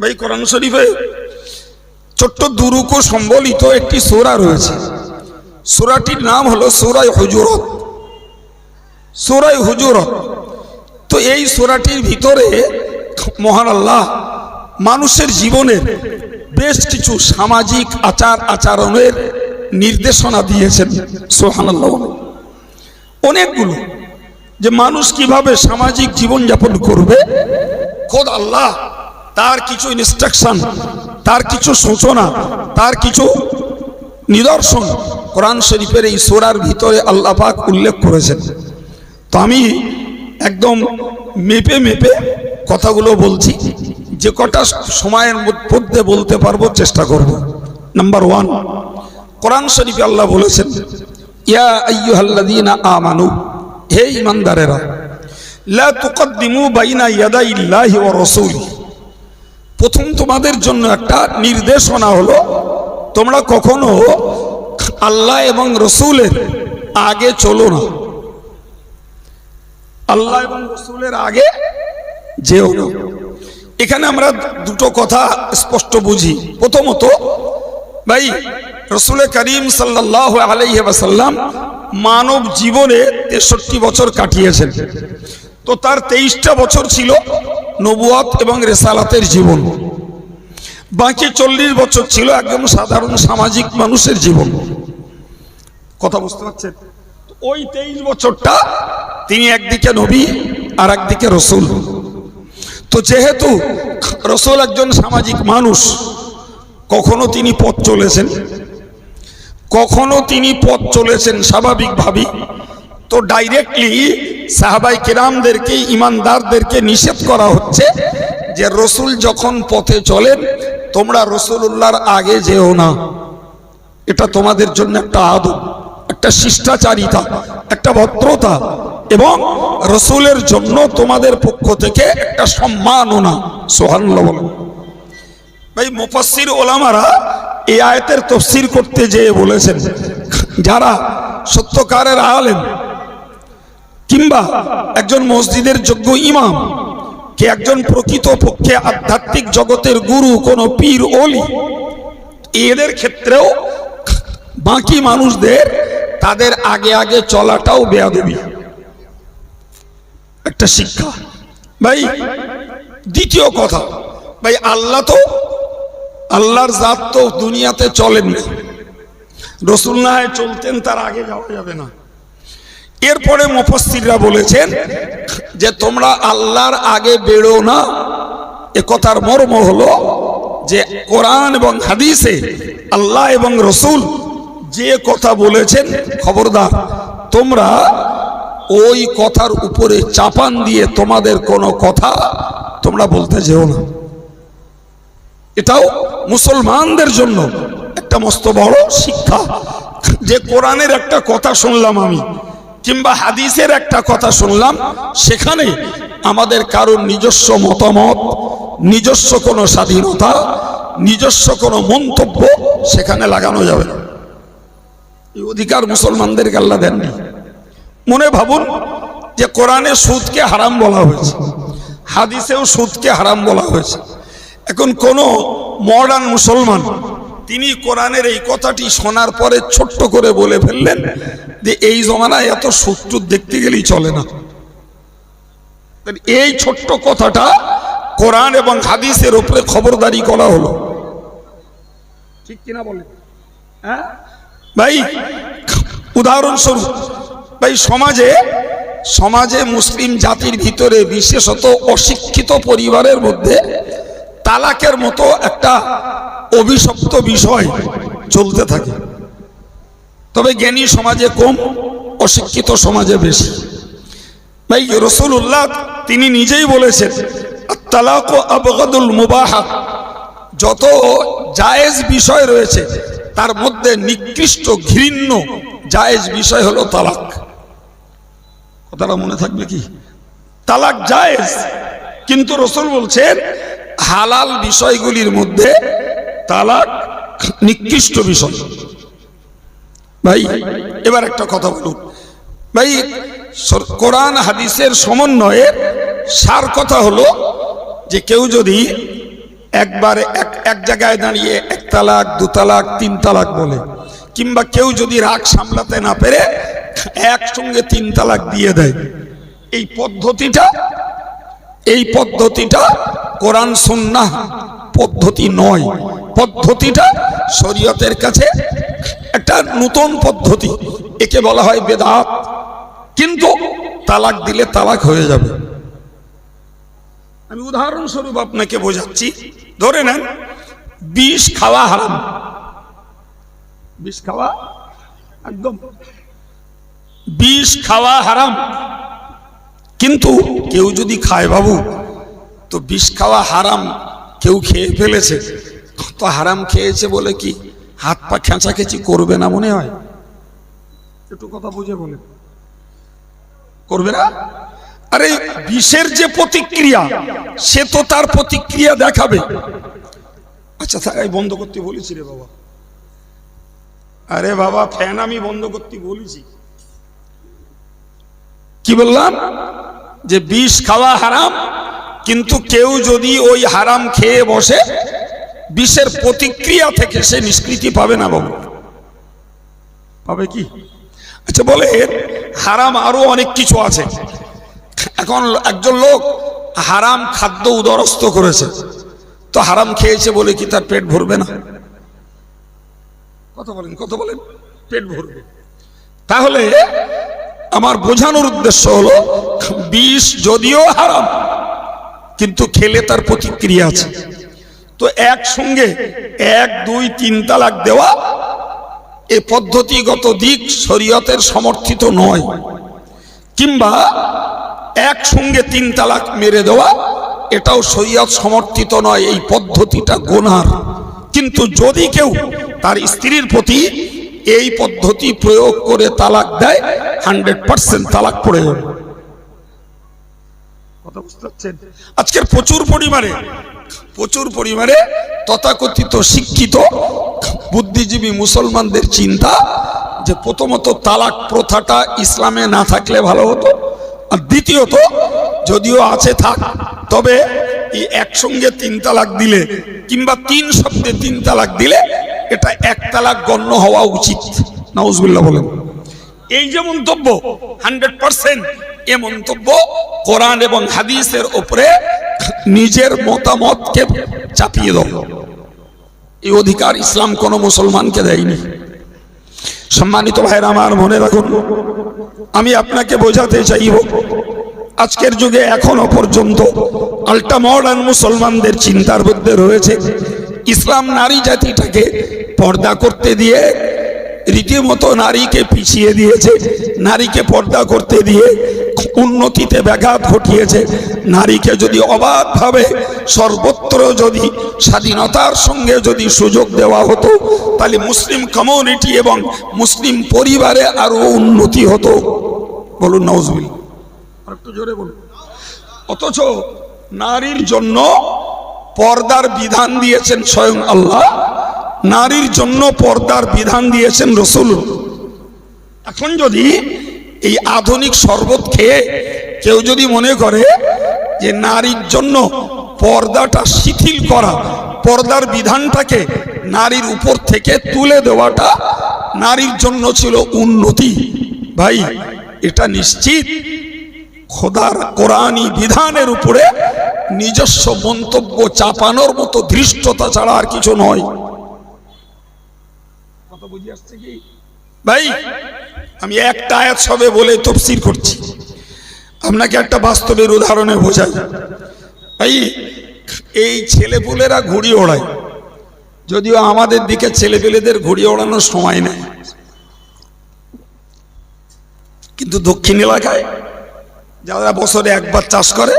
ভাই, কোরআন শরীফে ছোট্ট দুরুক সম্বলিত একটি সোরা রয়েছে। সোরাটির নাম হলো সোরাই হুজুরত। সোরাই হুজুরত। তো এই সোরাটির ভিতরে মহান আল্লাহ মানুষের জীবনের বেশ কিছু সামাজিক আচার আচরণের নির্দেশনা দিয়েছেন সোহান আল্লাহ অনেকগুলো যে মানুষ কীভাবে সামাজিক জীবনযাপন করবে, খোদ আল্লাহ তার কিছু ইনস্ট্রাকশন তার কিছু সূচনা, তার কিছু নিদর্শন কোরআন শরীফের এই সোরার ভিতরে আল্লাহ পাক উল্লেখ করেছেন। তো আমি একদম মেপে মেপে কথাগুলো বলছি, যে কটা সময়ের মধ্যে বলতে পারব চেষ্টা করব। নাম্বার ওয়ান কোরআন শরীফে আল্লাহ বলেছেন, ইয়া আইয়ুহাল্লাযীনা আমানু, হে ইমানদারেরা লা তুকদ্দিমু বাইনা ইয়াদাইল্লাহি ওয়া রাসূলিহি প্রথম তোমাদের জন্য একটা নির্দেশনা হলো, তোমরা কখনো আল্লাহ এবং রসুলের আগে চলো না। আল্লাহ এবং রসুলের আগে যেও না। এখানে আমরা দুটো কথা স্পষ্ট বুঝি। প্রথমত, ভাই রসুল করিম সাল্লাহ আলাইসাল্লাম মানব জীবনে তেষট্টি বছর কাটিয়েছেন। তো তার তেইশটা বছর ছিল নবুয়াত এবং রেসালাতের জীবন। বাকি চল্লিশ বছর ছিল একদম সাধারণ সামাজিক মানুষের জীবন। কথা বুঝতে পারছেন? ওই তেইশ বছরটা তিনি একদিকে নবী আর একদিকে রসুল। তো যেহেতু রসুল একজন সামাজিক মানুষ, কখনো তিনি পথ চলেছেন, কখনো তিনি পথ চলেছেন স্বাভাবিকভাবেই। তো ডাইরেক্টলি সাহাবাই কেরামদেরকে, ইমানদারদেরকে নিষেধ করা হচ্ছে যে রসুল যখন পথে চলেন, তোমরা রসুল্লাহর আগে যেও না। এটা তোমাদের জন্য একটা আদব, একটা শিষ্টাচারিতা, একটা ভদ্রতা এবং রসুলের জন্য তোমাদের পক্ষ থেকে একটা সম্মাননা বলেন। ভাই মুফাসির ওলামারা এই আয়তের তফসির করতে যেয়ে বলেছেন, যারা সত্যকারের আলেন কিংবা একজন মসজিদের যোগ্য ইমাম, কে একজন প্রকৃত পক্ষে আধ্যাত্মিক জগতের গুরু, কোন পীর অলি এদের ক্ষেত্রেও বাকি মানুষদের, তাদের আগে আগে চলাটাও বেয়াদবি। একটা শিক্ষা। ভাই, দ্বিতীয় কথা, ভাই, আল্লাহ তো, আল্লাহর জাত তো দুনিয়াতে চলেন না চলতেন, তার আগে যাওয়া যাবে না। এরপরে মুফাসসিররা বলেছেন যে তোমরা আল্লাহর আগে বেরো না। এ কথার মর্ম হলো যে কোরআন এবং হাদিসে আল্লাহ এবং রসুল যে কথা বলেছেন, খবরদার, তোমরা ওই কথার উপরে চাপান দিয়ে তোমাদের কোনো কথা তোমরা বলতে যেও না। এটাও মুসলমানদের জন্য একটা মস্ত বড় শিক্ষা। যে কোরআনের একটা কথা শুনলাম আমি কিংবা হাদিসের একটা কথা শুনলাম, সেখানে আমাদের কারোর নিজস্ব মতামত, নিজস্ব কোনো স্বাধীনতা, নিজস্ব কোনো মন্তব্য সেখানে লাগানো যাবে না। এই অধিকার মুসলমানদের আল্লাহ দেননি। মনে ভাবুন যে কোরআনে সুদকে হারাম বলা হয়েছে, হাদিসেও সুদকে হারাম বলা হয়েছে। এখন কোনো মডার্ন মুসলমান তিনি কোরআনের এই কথাটি শোনার পরে ছোট্ট করে বলে ফেললেন যে এই জমানায় এত সুট্টুর দেখতে গেলেই চলে না। এই ছোট্ট কথাটা কোরআন এবং হাদিসের উপরে খবরদারি করা হলো। ঠিক কিনা বলেন হ্যাঁ? ভাই, উদাহরণস্বরূপ, ভাই, সমাজে সমাজে মুসলিম জাতির ভিতরে বিশেষত অশিক্ষিত পরিবারের মধ্যে তালাকের মতো একটা অভিশপ্ত বিষয় চলতে থাকে। তবে জ্ঞানী সমাজে কম, অশিক্ষিত সমাজে বেশি। ভাই রসুল্লাহ তিনি নিজেই বলেছেন তালাক ও আবগাদুল মুবাহাত যত জায়েজ বিষয় রয়েছে, তার মধ্যে নিকৃষ্ট ঘৃণ্য জায়েজ বিষয় হলো তালাক। কথাটা মনে থাকবে কি? তালাক জায়েজ, কিন্তু রসুল বলছেন, হালাল বিষয়গুলির মধ্যে তালাক নিকৃষ্ট বিষয়। ভাই, এবার একটা কথা বলুন। ভাই কোরআন হাদিসের সমন্বয়ের সার কথা হলো যে কেউ যদি একবারে এক এক জায়গায় দাঁড়িয়ে এক তালাক, দু তালাক, তিন তালাক বলে, কিংবা কেউ যদি রাগ সামলাতে না পেরে একসঙ্গে তিন তালাক দিয়ে দেয়, এই পদ্ধতিটা এই পদ্ধতিটা কোরআন সুন্নাহ পদ্ধতি নয়। পদ্ধতিটা শরীয়তের কাছে একটা নতুন পদ্ধতি। একে বলা হয় বেদাত। কিন্তু তালাক দিলে তালাক হয়ে যাবে। আমি উদাহরণস্বরূপ আপনাকে বোঝাচ্ছি। ধরে নেন, বিষ খাওয়া হারাম। বিষ খাওয়া একদম। বিষ খাওয়া হারাম। কিন্তু কেউ যদি খায় বাবু, তো বিষ খাওয়া হারাম, কেউ খেয়ে ফেলেছে। তো হারাম খেয়েছে বলে কি হাত পা খেঁচাখেঁচি করবে না মনে হয়? একটু কথা বুঝে বলে। করবে না? আরে, বিষের যে প্রতিক্রিয়া, সে তো তার প্রতিক্রিয়া দেখাবে। আচ্ছা এই বন্ধ করতে বলেছি রে বাবা। আরে বাবা, ফ্যান আমি বন্ধ করতে বলেছি। কি বললাম? যে বিষ খাওয়া হারাম, কিন্তু কেউ যদি ওই হারাম খেয়ে বসে, বিষের প্রতিক্রিয়া থেকে সে নিষ্কৃতি পাবে না বাবু। পাবে কি? আচ্ছা বলে হারাম আরও অনেক কিছু আছে। এখন একজন লোক হারাম খাদ্য উদরস্থ করেছে, তো হারাম খেয়েছে বলে কি তার পেট ভরবে না? কথা বলেন কথা বলেন? পেট ভরবে। তাহলে আমার বোঝানোর উদ্দেশ্য হলো, বিষ যদিও হারাম, কিন্তু খেলে তার প্রতিক্রিয়া আছে। তো একসঙ্গে এক, দুই, তিন তালাক দেওয়া এ পদ্ধতিগত দিক শরীয়তের সমর্থিত নয়। কিংবা একসঙ্গে তিন তালাক মেরে দেওয়া, এটাও শরীয়ত সমর্থিত নয়, এই পদ্ধতিটা গোনার। কিন্তু যদি কেউ তার স্ত্রীর প্রতি এই পদ্ধতি প্রয়োগ করে তালাক দেয়, হান্ড্রেড পার্সেন্ট তালাক পড়ে যাবে আজকের প্রচুর পরিমাণে প্রচুর পরিমাণে তথাকথিত শিক্ষিত, বুদ্ধিজীবী মুসলমানদের চিন্তা যে প্রথমত তালাক প্রথাটা ইসলামে না থাকলে ভালো হতো, আর দ্বিতীয়ত যদিও আছে থাক, তবে একসঙ্গে তিন তালাক দিলে কিংবা তিন শব্দে তিন তালাক দিলে এটা এক তালাক গণ্য হওয়া উচিত। নাউজবিল্লাহ বলেন। এই যে মন্তব্য, হান্ড্রেড পার্সেন্ট এ মন্তব্য কোরআন এবং হাদিসের উপরে নিজের মতামতকে চাপিয়ে দাও। এই অধিকার ইসলাম কোন মুসলমানকে দেয়নি। সম্মানিত ভাইরা আমার মনে রাখুন, আমি আপনাকে বোঝাতে চাইব, আজকের যুগে এখনও পর্যন্ত আল্টা মডার্ন মুসলমানদের চিন্তার মধ্যে রয়েছে। ইসলাম নারী জাতিটাকে পর্দা করতে দিয়ে, রীতিমতো নারীকে পিছিয়ে দিয়েছে, নারীকে পর্দা করতে দিয়ে উন্নতিতে ব্যাঘাত ঘটিয়েছে। নারীকে যদি অবাধভাবে সর্বত্র যদি স্বাধীনতার সঙ্গে যদি সুযোগ দেওয়া হতো, তাহলে মুসলিম কমিউনিটি এবং মুসলিম পরিবারে আরও উন্নতি হতো। বলুন নজবিল একটু জোরে বলুন। অথচ নারীর জন্য পর্দার বিধান দিয়েছেন স্বয়ং আল্লাহ। নারীর জন্য পর্দার বিধান দিয়েছেন রসুল। এখন যদি এই আধুনিক শরবত খেয়ে কেউ যদি মনে করে যে নারীর জন্য পর্দাটা শিথিল করা, পর্দার বিধানটাকে নারীর উপর থেকে তুলে দেওয়াটা নারীর জন্য ছিল উন্নতি, ভাই, এটা নিশ্চিত। খোদার কোরআনী বিধানের উপরে নিজস্ব মন্তব্য চাপানোর মতো ধৃষ্টতা ছাড়া আর কিছু নয়। ভাই, আমি একটা আয়াত সবে বলে তফসির করছি। আপনাকে একটা বাস্তবের উদাহরণে বোঝাই। ভাই, এই ছেলেপুলেরা ঘুড়ি ওড়ায়। যদিও আমাদের দিকে ছেলেপেলেদের ঘুড়ি ওড়ানোর সময় নেই। কিন্তু দক্ষিণ এলাকায় যারা বছরে একবার চাষ করে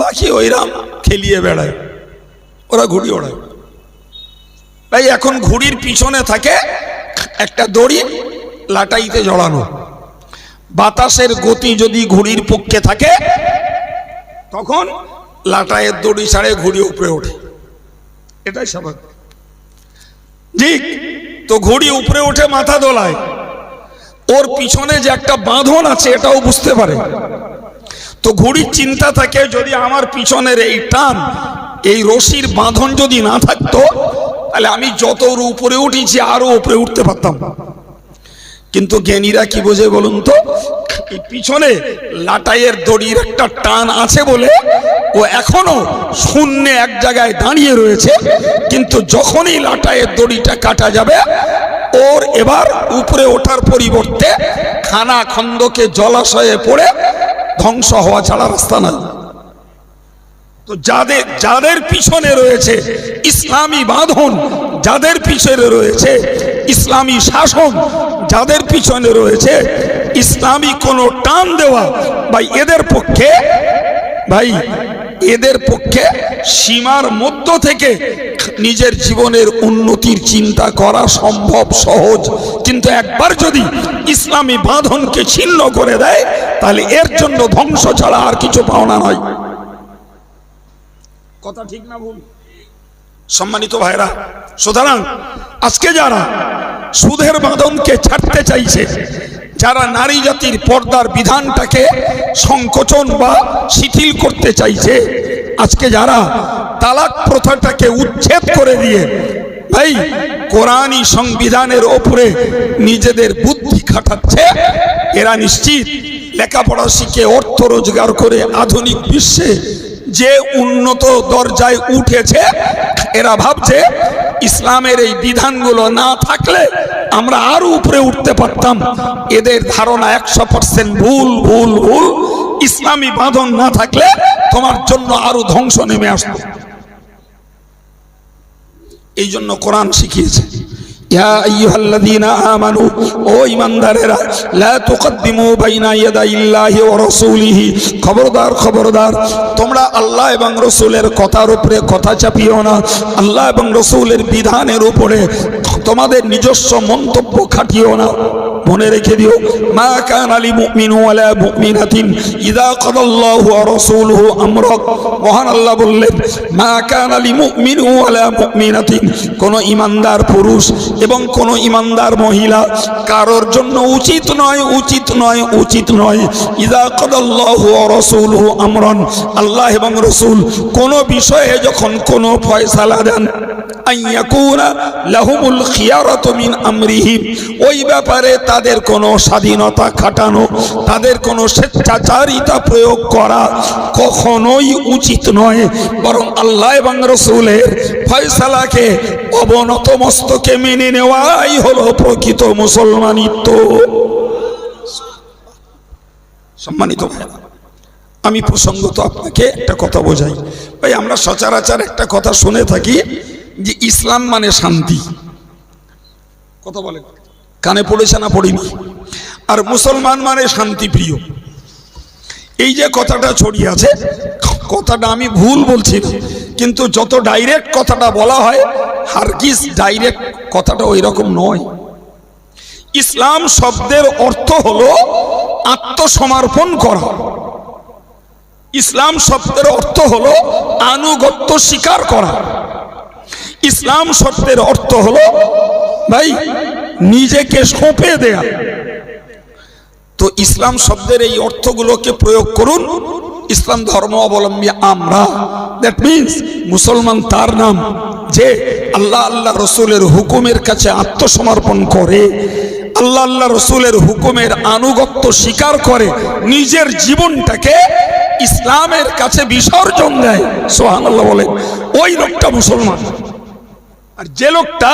বাকি ওইরাম খেলিয়ে বেড়ায়, ওরা ঘুড়ি ওড়ায়। ভাই, এখন ঘুড়ির পিছনে থাকে একটা দড়ি লাটাইতে জড়ানো। বাতাসের গতি যদি ঘুড়ির পক্ষে থাকে, তখন লাটাইয়ের দড়ি ছাড়ে ঘুড়ি উপরে ওঠে। এটাই স্বাভাবিক। ঠিক, তো ঘুড়ি উপরে উঠে মাথা দোলায়। ওর পিছনে যে একটা বাঁধন আছে, এটাও বুঝতে পারে। তো ঘুড়ির চিন্তা থাকে যদি আমার পিছনের এই টান, এই রশির বাঁধন যদি না থাকতো, তাহলে আমি যত উপরে উঠেছি আরও উপরে উঠতে পারতাম। কিন্তু জ্ঞানীরা কি বোঝে বলুন তো? পিছনে লাটাইয়ের দড়ির একটা টান আছে বলে ও এখনও শূন্যে এক জায়গায় দাঁড়িয়ে রয়েছে, কিন্তু যখনই লাটাইয়ের দড়িটা কাটা যাবে, ওর এবার উপরে ওঠার পরিবর্তে খানা খন্দকে জলাশয়ে পড়ে ধ্বংস হওয়া ছাড়া রাস্তা না তো যাদের যাদের পিছনে রয়েছে ইসলামী বাঁধন, যাদের পিছনে রয়েছে ইসলামী শাসন, যাদের পিছনে রয়েছে ইসলামী কোনো টান দেওয়া, ভাই, এদের পক্ষে, ভাই, এদের পক্ষে সীমার মধ্য থেকে নিজের জীবনের উন্নতির চিন্তা করা সম্ভব সহজ। কিন্তু একবার যদি ইসলামী বাঁধনকে ছিন্ন করে দেয়, তাহলে এর জন্য ধ্বংস ছাড়া আর কিছু পাওনা নয় কথা ঠিক না ভুল? সম্মানিত ভাইরা, সুতরাং আজকে যারা সুদের বাঁধনকে ছাড়তে চাইছে, যারা নারী জাতির পর্দার বিধানটাকে সংকোচন বা শিথিল করতে চাইছে আজকে যারা তালাক প্রথাটাকে উচ্ছেদ করে দিয়ে, ভাই, কোরআনই সংবিধানের ওপরে নিজেদের বুদ্ধি খাটাচ্ছে, এরা নিশ্চিত লেখাপড়া শিখে অর্থ রোজগার করে আধুনিক বিশ্বে যে উন্নত দরজায় উঠেছে, এরা ভাবছে ইসলামের এই বিধানগুলো না থাকলে আমরা আরও উপরে উঠতে পারতাম। এদের ধারণা একশো পার্সেন্ট ভুল ভুল ভুল। ইসলামী বাঁধন না থাকলে তোমার জন্য আরও ধ্বংস নেমে আসতো এই জন্য কোরআন শিখিয়েছে খবরদার খবরদার, তোমরা এবং রাসূলের কথার উপরে কথা না। আল্লাহ এবং রাসূলের বিধানের উপরে তোমাদের নিজস্ব মন্তব্য খাটিও না। মনে রেখে দিও, মা কান আলী মুমিন ওয়ালা মুমিনাতিন, ইদা কাদাল্লাহু ওয়া রাসূলুহু আমরা মহান আল্লাহ বললেন, মা কান আলী মুমিন ওয়ালা মুমিনাতিন, কোন ইমানদার পুরুষ এবং কোন ইমানদার মহিলা কারোর জন্য উচিত নয় উচিত নয় উচিত নয়। ইদা কাদাল্লাহু ওয়া রাসূলুহু আমরান, আল্লাহ এবং রাসূল কোন বিষয়ে যখন কোন ফয়সালা দেন লাহুমুল খিয়ারাতু মিন আমরিহিম। ওই ব্যাপারে তাদের কোনো স্বাধীনতা খাটানো, তাদের কোনো স্বেচ্ছাচারিতা প্রয়োগ করা কখনোই উচিত নয়। বরং আল্লাহ এবং রসুলের ফয়সালাকে অবনত মস্তকে মেনে নেওয়াই হলো প্রকৃত মুসলমানিত্ব। সম্মানিত আমি প্রসঙ্গত আপনাকে একটা কথা বোঝাই। ভাই, আমরা সচরাচর একটা কথা শুনে থাকি যে ইসলাম মানে শান্তি। কথা বলে কানে পড়েছে না পড়িনি? আর মুসলমান মানে শান্তি প্রিয় এই যে কথাটা ছড়িয়ে আছে, কথাটা আমি ভুল বলছি কিন্তু যত ডাইরেক্ট কথাটা বলা হয় হারকিস ডাইরেক্ট কথাটা ওই রকম নয়। ইসলাম শব্দের অর্থ হলো আত্মসমর্পণ করা। ইসলাম শব্দের অর্থ হলো আনুগত্য স্বীকার করা। ইসলাম শব্দের অর্থ হলো, ভাই, নিজেকে সঁপে দেয়া। তো ইসলাম শব্দের এই অর্থগুলোকে প্রয়োগ করুন। ইসলাম ধর্ম অবলম্বী আমরা। দ্যাট মিনস মুসলমান তার নাম যে আল্লাহ আল্লাহ রসুলের হুকুমের কাছে আত্মসমর্পণ করে, আল্লাহ আল্লাহ রসুলের হুকুমের আনুগত্য স্বীকার করে, নিজের জীবনটাকে ইসলামের কাছে বিসর্জন দেয়। সোহান আল্লাহ বলে ওই লোকটা মুসলমান। আর যে লোকটা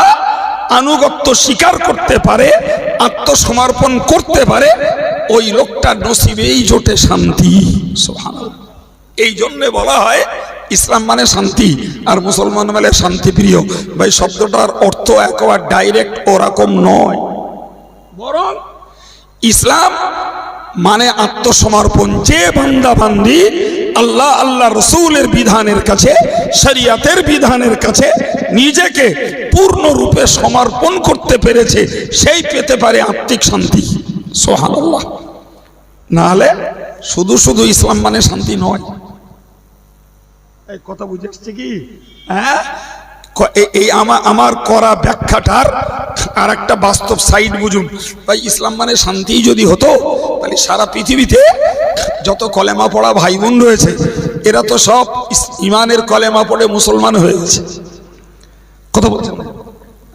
আনুগত্য স্বীকার করতে পারে, আত্মসমর্পণ করতে পারে, ওই লোকটা নসিবেই জোটে শান্তি। এই জন্যে বলা হয়, ইসলাম মানে শান্তি, আর মুসলমান মানে শান্তিপ্রিয়। ভাই, শব্দটার অর্থ একেবারে ডাইরেক্ট ওরকম নয়। বরং ইসলাম মানে আত্মসমর্পণ। যে বান্দা বান্দি আল্লাহ আল্লাহ রসুলের বিধানের কাছে শরিয়াতের বিধানের কাছে নিজেকে পূর্ণরূপে সমর্পণ করতে পেরেছে সেই পেতে পারে আত্মিক শান্তি। সোহান আল্লাহ নাহলে শুধু শুধু ইসলাম মানে শান্তি নয়। এই কথা বুঝে আসছে কি হ্যাঁ এই আমার করা ব্যাখ্যাটার আর একটা বাস্তব সাইড বুঝুন। ভাই ইসলাম মানে শান্তি যদি হতো তাহলে সারা পৃথিবীতে যত কলেমা পড়া ভাই বোন রয়েছে, এরা তো সব ইমানের কলেমা পড়ে মুসলমান হয়ে গেছে। কথা বলছেন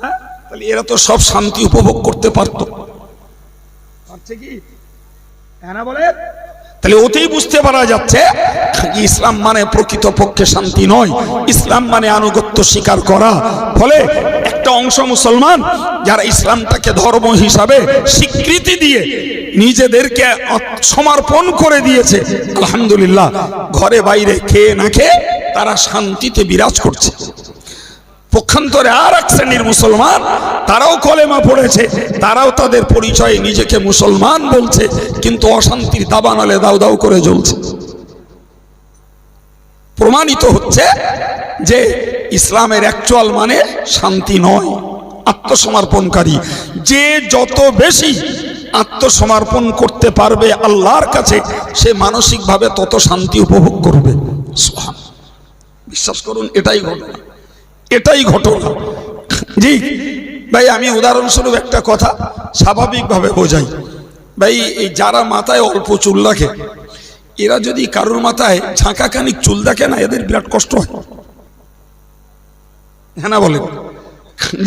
হ্যাঁ? তাহলে এরা তো সব শান্তি উপভোগ করতে পারত। পারছে কি? হ্যাঁ না বলে তাহলে ওতেই বুঝতে পারা যাচ্ছে ইসলাম মানে প্রকৃত পক্ষে শান্তি নয়, ইসলাম মানে আনুগত্য স্বীকার করা। ফলে একটা অংশ মুসলমান যারা ইসলামটাকে ধর্ম হিসাবে স্বীকৃতি দিয়ে নিজেদেরকে সমর্পণ করে দিয়েছে, আলহামদুলিল্লাহ, ঘরে বাইরে খেয়ে না খেয়ে তারা শান্তিতে বিরাজ করছে। পক্ষান্তরে আর এক শ্রেণির মুসলমান, তারাও কলেমা পড়েছে, তারাও তাদের পরিচয়ে নিজেকে মুসলমান বলছে, কিন্তু অশান্তির দাবানলে দাউ দাউ করে জ্বলছে। প্রমাণিত হচ্ছে যে ইসলামের অ্যাকচুয়াল মানে শান্তি নয়, আত্মসমর্পণকারী। যে যত বেশি আত্মসমর্পণ করতে পারবে আল্লাহর কাছে, সে মানসিকভাবে তত শান্তি উপভোগ করবে। বিশ্বাস করুন, এটাই ঘটনা। এটাই ঘটনা। জি, ভাই, আমি উদাহরণস্বরূপ একটা কথা স্বাভাবিকভাবে বোঝাই। ভাই, এই যারা মাথায় অল্প চুল রাখে, এরা যদি কারোর মাথায় ঝাঁকা খানিক চুল দেখে না, এদের বিরাট কষ্ট হয়। হ্যাঁ না বলেন?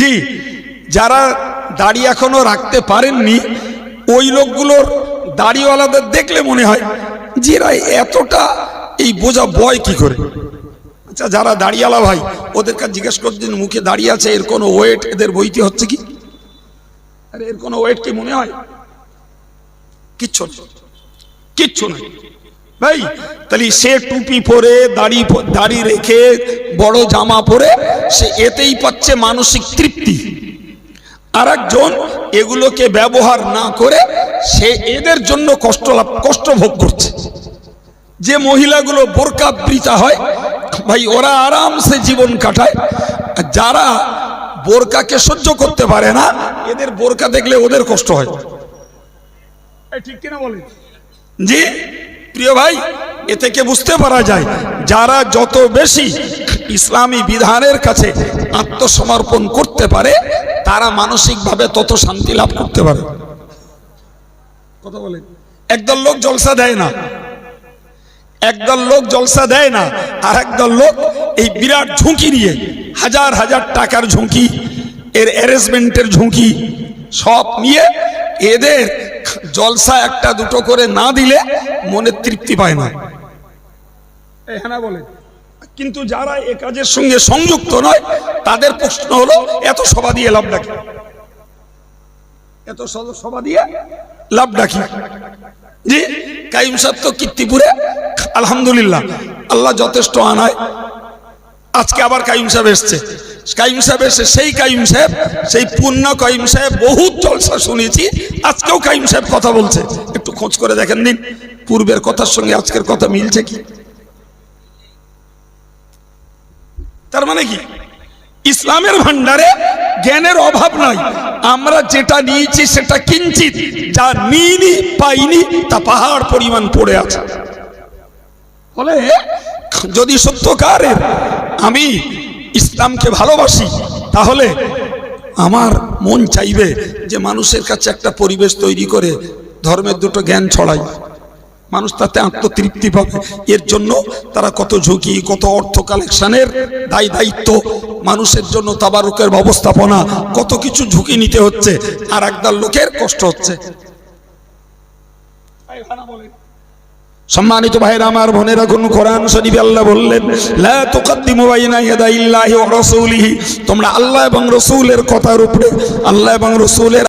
জি, যারা দাড়ি এখনও রাখতে পারেননি, ওই লোকগুলোর দাড়িওয়ালাদের দেখলে মনে হয় যে এরা এতটা এই বোঝা বয় কি করে? আচ্ছা যারা দাঁড়িয়ালা ভাই ওদের কাছে জিজ্ঞেস করছেন মুখে দাঁড়িয়ে আছে, এর কোনো ওয়েট এদের বইতে হচ্ছে কি? আরে, এর কোনো ওয়েট কি মনে হয়? কিচ্ছু না। কিচ্ছু না। ভাই, তাহলে সে টুপি পরে, দাড়ি দাড়ি রেখে, বড় জামা পরে, সে এতেই পাচ্ছে মানসিক তৃপ্তি। আর একজন এগুলোকে ব্যবহার না করে, সে এদের জন্য কষ্ট লাভ, কষ্ট ভোগ করছে। যে মহিলাগুলো বোরকা বৃতা হয় ভাই ওরা আরামসে জীবন কাটায়। আর যারা বোরকাকে সহ্য করতে পারে না এদের বোরকা দেখলে ওদের কষ্ট হয়। ঠিক কিনা বলেন? জি প্রিয় ভাই এ থেকে বুঝতে পারা যায় যারা যত বেশি ইসলামী বিধানের কাছে আত্মসমর্পণ করতে পারে তারা মানসিকভাবে তত শান্তি লাভ করতে পারে। কথা বলেন। একদল লোক জলসা দেয় না। একদল লোক জলসা দেয় না আর একদল লোক এই বিরাট ঝুঁকি নিয়ে হাজার হাজার টাকার ঝুঁকি এর অ্যারেঞ্জমেন্টের ঝুঁকি সব নিয়ে এদের জলসা একটা দুটো করে না দিলে মনে তৃপ্তি পায় না। হ্যাঁ বলে। কিন্তু যারা এ কাজের সঙ্গে সংযুক্ত নয় তাদের প্রশ্ন হলো এত সভা দিয়ে লাভ ডাকি এত সভা দিয়ে লাভ ডাকি জি কাইম সাহেব তো কীর্তিপুরে আলহামদুলিল্লাহ। আল্লাহ যথেষ্ট আনায়। আজকে আবার কাইম সাহেব এসছে। কাইম সাহেব এসে সেই কাইম সাহেব, সেই পূর্ণ কাইম সাহেব, বহুত জলসা শুনেছি, আজকেও কাইম সাহেব কথা বলছে। একটু খোঁজ করে দেখেন দিন, পূর্বের কথার সঙ্গে আজকের কথা মিলছে কি? তার মানে কি? ইসলামের ভান্ডারে জ্ঞানের অভাব নাই। আমরা যেটা নিয়েছি সেটা কিঞ্চিত, যা নিইনি, পাইনি, তা পাহাড় পরিমাণ পড়ে আছে। ফলে যদি সত্যকারের আমি ইসলামকে ভালোবাসি, তাহলে আমার মন চাইবে যে মানুষের কাছে একটা পরিবেশ তৈরি করে ধর্মের দুটো জ্ঞান ছড়াই। মানুষ তাতে আত্মতৃপ্তি পাবে। এর জন্য তারা কত ঝুঁকি, কত অর্থ কালেকশনের দায় দায়িত্ব, মানুষের জন্য তাবারুকের ব্যবস্থাপনা, কত কিছু ঝুঁকি নিতে হচ্ছে, আর একদল লোকের কষ্ট হচ্ছে। সম্মানিত ভাইরা আমার বোনেরা রাখুন কোরআন শরীফ আল্লাহ বললেন, লা তোমরা আল্লাহ এবং রাসূলের কথার উপরে, আল্লাহ এবং রাসূলের